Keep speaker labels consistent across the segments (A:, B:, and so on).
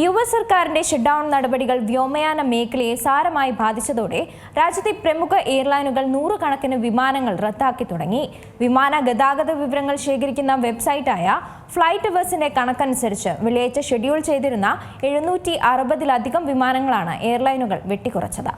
A: U S സർക്കാരിന്റെ shutdown നടപടികൾ വ്യോമയാന മേഖലയെ സാരമായി ബാധിച്ചതോടെ രാജ്യത്തെ പ്രമുഖ എയർലൈനുകൾ നൂറുകണക്കിന് വിമാനങ്ങൾ റദ്ദാക്കി തുടങ്ങി. വിമാന ഗതാഗത വിവരങ്ങൾ ശേഖരിക്കുന്ന വെബ്സൈറ്റായ ഫ്ലൈറ്റ് ബസിന്റെ കണക്കനുസരിച്ച് വെള്ളിയാഴ്ച ഷെഡ്യൂൾ ചെയ്തിരുന്ന എഴുന്നൂറ്റി അറുപതിലധികം വിമാനങ്ങളാണ് എയർലൈനുകൾ വെട്ടിക്കുറച്ചത്.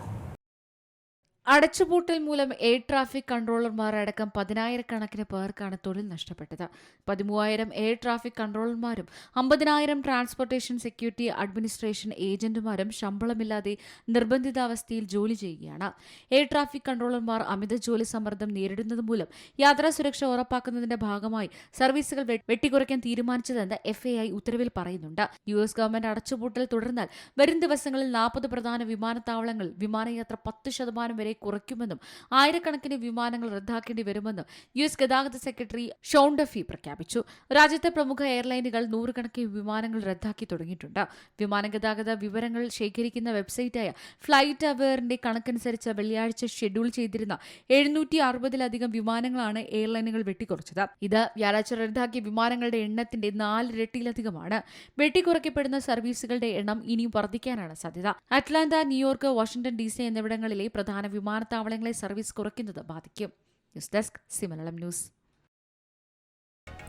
B: അടച്ചുപൂട്ടൽ മൂലം എയർ ട്രാഫിക് കൺട്രോളർമാർ അടക്കം പതിനായിരക്കണക്കിന് പേർക്കാണ് തൊഴിൽ നഷ്ടപ്പെട്ടത്. പതിമൂവായിരം എയർ ട്രാഫിക് കൺട്രോളർമാരും അമ്പതിനായിരം ട്രാൻസ്പോർട്ടേഷൻ സെക്യൂരിറ്റി അഡ്മിനിസ്ട്രേഷൻ ഏജന്റുമാരും ശമ്പളമില്ലാതെ നിർബന്ധിതാവസ്ഥയിൽ ജോലി ചെയ്യുകയാണ്. എയർ ട്രാഫിക് കൺട്രോളർമാർ അമിത ജോലി സമ്മർദ്ദം നേരിടുന്നത് മൂലം യാത്രാ സുരക്ഷ ഉറപ്പാക്കുന്നതിന്റെ ഭാഗമായി സർവീസുകൾ വെട്ടിക്കുറയ്ക്കാൻ തീരുമാനിച്ചതെന്ന് എഫ് ഉത്തരവിൽ പറയുന്നുണ്ട്. യു എസ് ഗവൺമെന്റ് അടച്ചുപൂട്ടൽ തുടർന്നാൽ വരും ദിവസങ്ങളിൽ നാൽപ്പത് പ്രധാന വിമാനത്താവളങ്ങൾ വിമാനയാത്ര പത്ത് ശതമാനം വരെ കുറയ്ക്കുമെന്നും ആയിരക്കണക്കിന് വിമാനങ്ങൾ റദ്ദാക്കേണ്ടി വരുമെന്നും യു എസ് ഗതാഗത സെക്രട്ടറി ഷോൺഡഫി പ്രഖ്യാപിച്ചു. രാജ്യത്തെ പ്രമുഖ എയർലൈനുകൾ നൂറുകണക്കിന് വിമാനങ്ങൾ റദ്ദാക്കി തുടങ്ങിയിട്ടുണ്ട്. വിമാന ഗതാഗത വിവരങ്ങൾ ശേഖരിക്കുന്ന വെബ്സൈറ്റായ ഫ്ലൈറ്റ് അവേറിന്റെ കണക്കനുസരിച്ച് വെള്ളിയാഴ്ച ഷെഡ്യൂൾ ചെയ്തിരുന്ന എഴുന്നൂറ്റി അറുപതിലധികം വിമാനങ്ങളാണ് എയർലൈനുകൾ വെട്ടിക്കുറച്ചത്. ഇത് വ്യാഴാഴ്ച റദ്ദാക്കിയ വിമാനങ്ങളുടെ എണ്ണത്തിന്റെ നാലിരട്ടിയിലധികമാണ്. വെട്ടിക്കുറയ്ക്കപ്പെടുന്ന സർവീസുകളുടെ എണ്ണം ഇനിയും വർദ്ധിക്കാനാണ് സാധ്യത. Atlanta New York Washington D C എന്നിവിടങ്ങളിലെ പ്രധാന വിമാനത്താവളങ്ങളെ സർവീസ് കുറയ്ക്കുന്നത് ബാധിക്കും. ന്യൂസ് ഡെസ്ക് സിമലം ന്യൂസ്.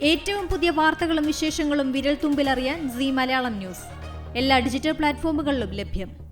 C: ഏറ്റവും പുതിയ വാർത്തകളും വിശേഷങ്ങളും വിരൽ തുമ്പിലറിയാൻ സി മലയാളം ന്യൂസ്. എല്ലാ ഡിജിറ്റൽ പ്ലാറ്റ്ഫോമുകളിലും ലഭ്യം.